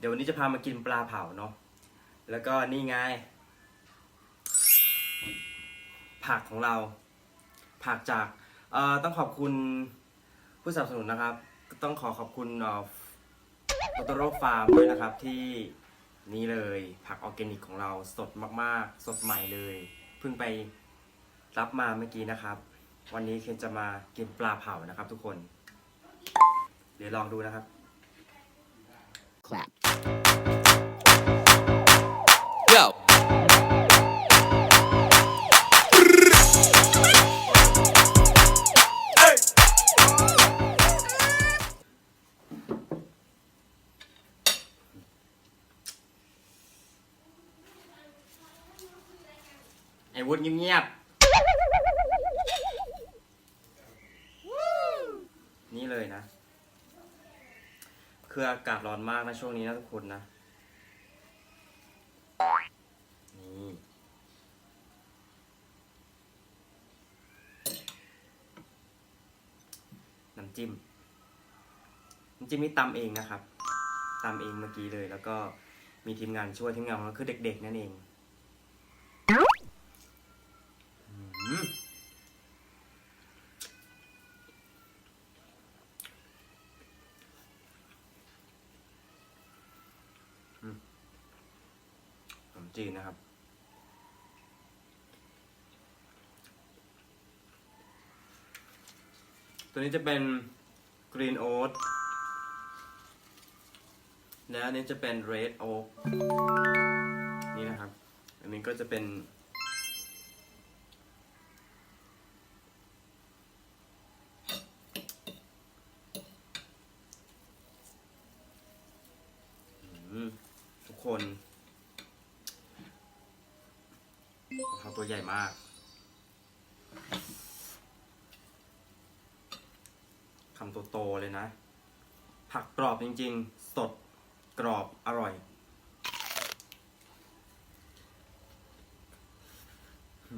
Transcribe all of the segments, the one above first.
เดี๋ยววันนี้จะพามากินปลาเผาเนาะ แล้วก็นี่ไง ผักของเรา ผักจากเอ่อต้องขอบคุณผู้สนับสนุนนะครับ ต้องขอขอบคุณออโตโตโรฟาร์มด้วยนะครับที่นี่เลยผักออร์แกนิกของเราสดมากๆ สดใหม่เลย เพิ่งไปรับมาเมื่อกี้นะครับ วันนี้เคนจะมากินปลาเผานะครับทุกคน เดี๋ยวลองดูนะครับ ไอ้วุฒิเงียบๆ นี่เลยนะ คืออากาศร้อนมากนะช่วงนี้นะทุกคนนะ นี่น้ำจิ้ม น้ำจิ้มนี่ตำเองนะครับตำเองเมื่อกี้เลย แล้วก็มีทีมงานช่วยทีมงานของเราคือเด็กๆนั่นเอง อืมอืม ขนมจีนนะครับตัวนี้จะเป็นกรีนโอ๊ตและอันนี้จะเป็นเรดโอ๊กนี่นะครับ อันนี้ก็จะเป็น อืมทุกคนเขาตัว ใหญ่มาก คำโตๆเลยนะ ผักกรอบจริงๆ สดกรอบอร่อยอื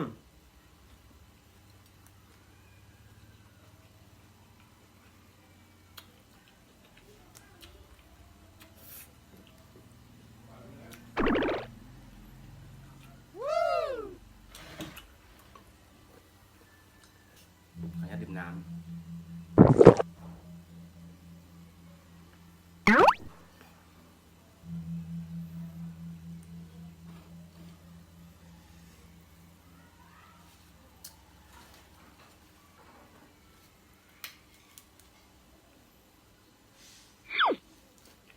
ม น้ำ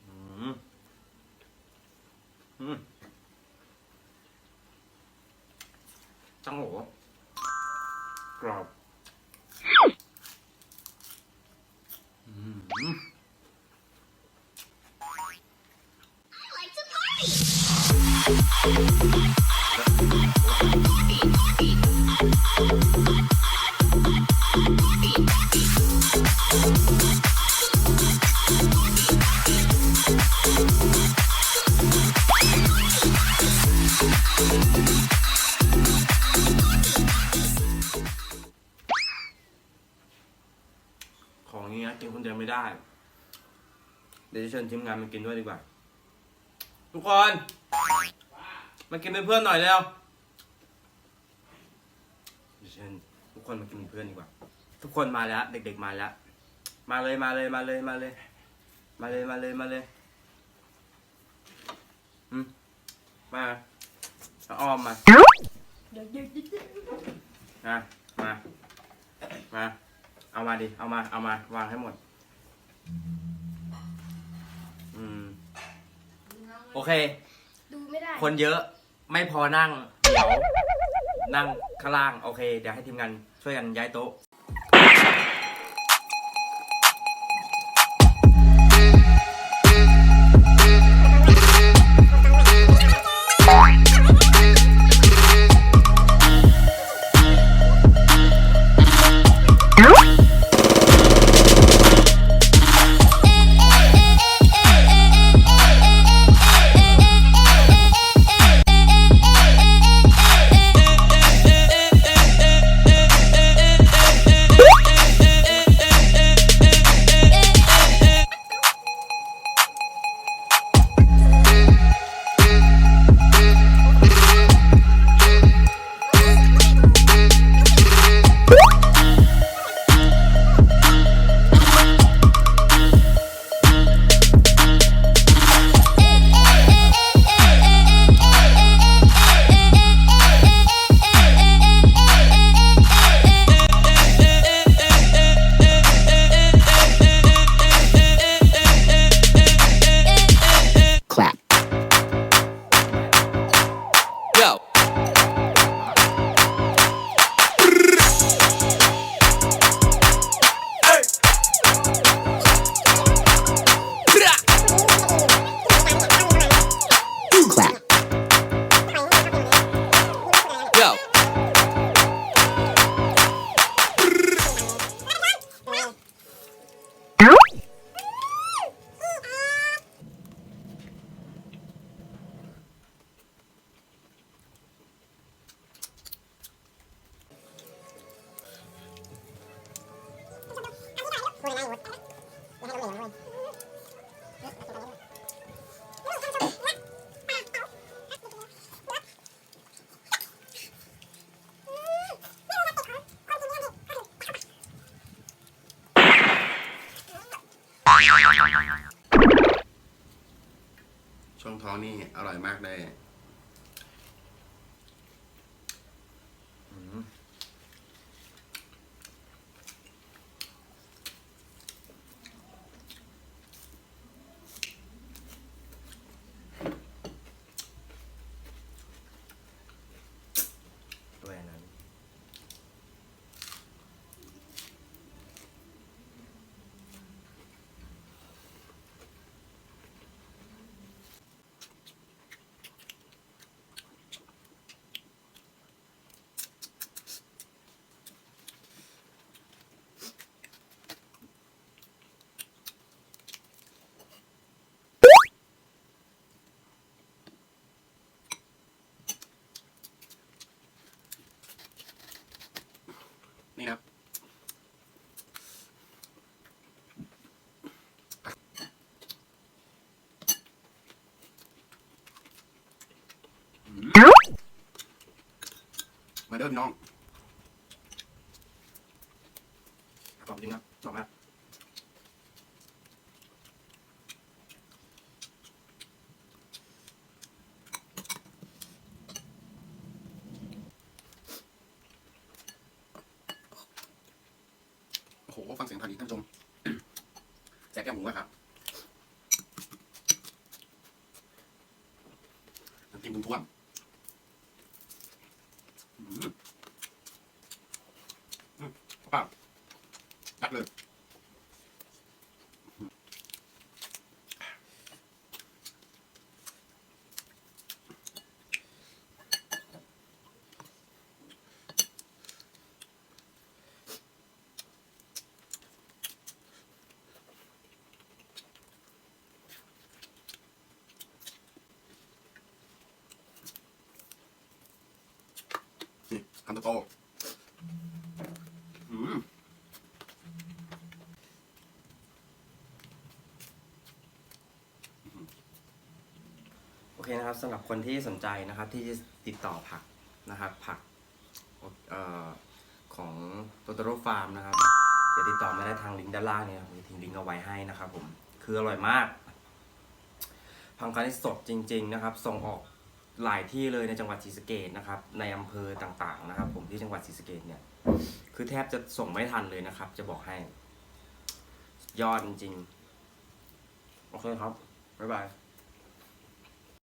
อืมอืมจังโหกรอบ ของนี้นะกินคนเดียวไม่ได้ เดี๋ยวจะเชิญทีมงานมากินด้วยดีกว่า ทุกคน มากินเป็นเพื่อนหน่อยเร็วเดี๋ยวเชิญทุกคนมากินเป็นเพื่อนดีกว่า ทุกคนมาแล้ว เด็ก ๆมาแล้ว มาเลยมาเลยมาเลยมาเลย มาเลยมาเลยมาเลยอืมมาเอาอ้อมมานะมา มา เอามาดิ เอามา เอามา วางให้หมด อืม โอเค ดูไม่ได้ คนเยอะ ไม่พอนั่งเดี๋ยวนั่งข้างล่างโอเค เดี๋ยวให้ทีมงานช่วยกันย้ายโต๊ะ นี่อร่อยมากเลย มาเด้อพี่น้องกรอบจริงครับกรอบมากโอ้โห ฟังเสียงทานดีท่านผู้ชมแซ่บแก้มหมูอะครับน้ำจิ้มท่วมๆอืมอืมเปล่า จัดเลย นี่คำโตๆอืม โอ เคนะครับสำหรับคนที่สนใจนะครับที่จะติดต่อผักนะครับ ผักออของโตโตโรฟาร์มนะครับจะติดต่อมาได้ทางลิงก์ด้านล่างเนี่ยครับมีทิ้งลิงก์เอาไว้ให้นะครับผมคืออร่อยมากพังคันที่สดจริง ๆ นะครับ ส่งออกหลายที่เลยในจังหวัดศรีสะเกดนะครับ ในอำเภอต่างๆนะครับ ผมที่จังหวัดศรีสะเกดเนี่ย คือแทบจะส่งไม่ทันเลยนะครับ จะบอกให้ ยอดจริงๆ โอเคครับ บ๊ายบาย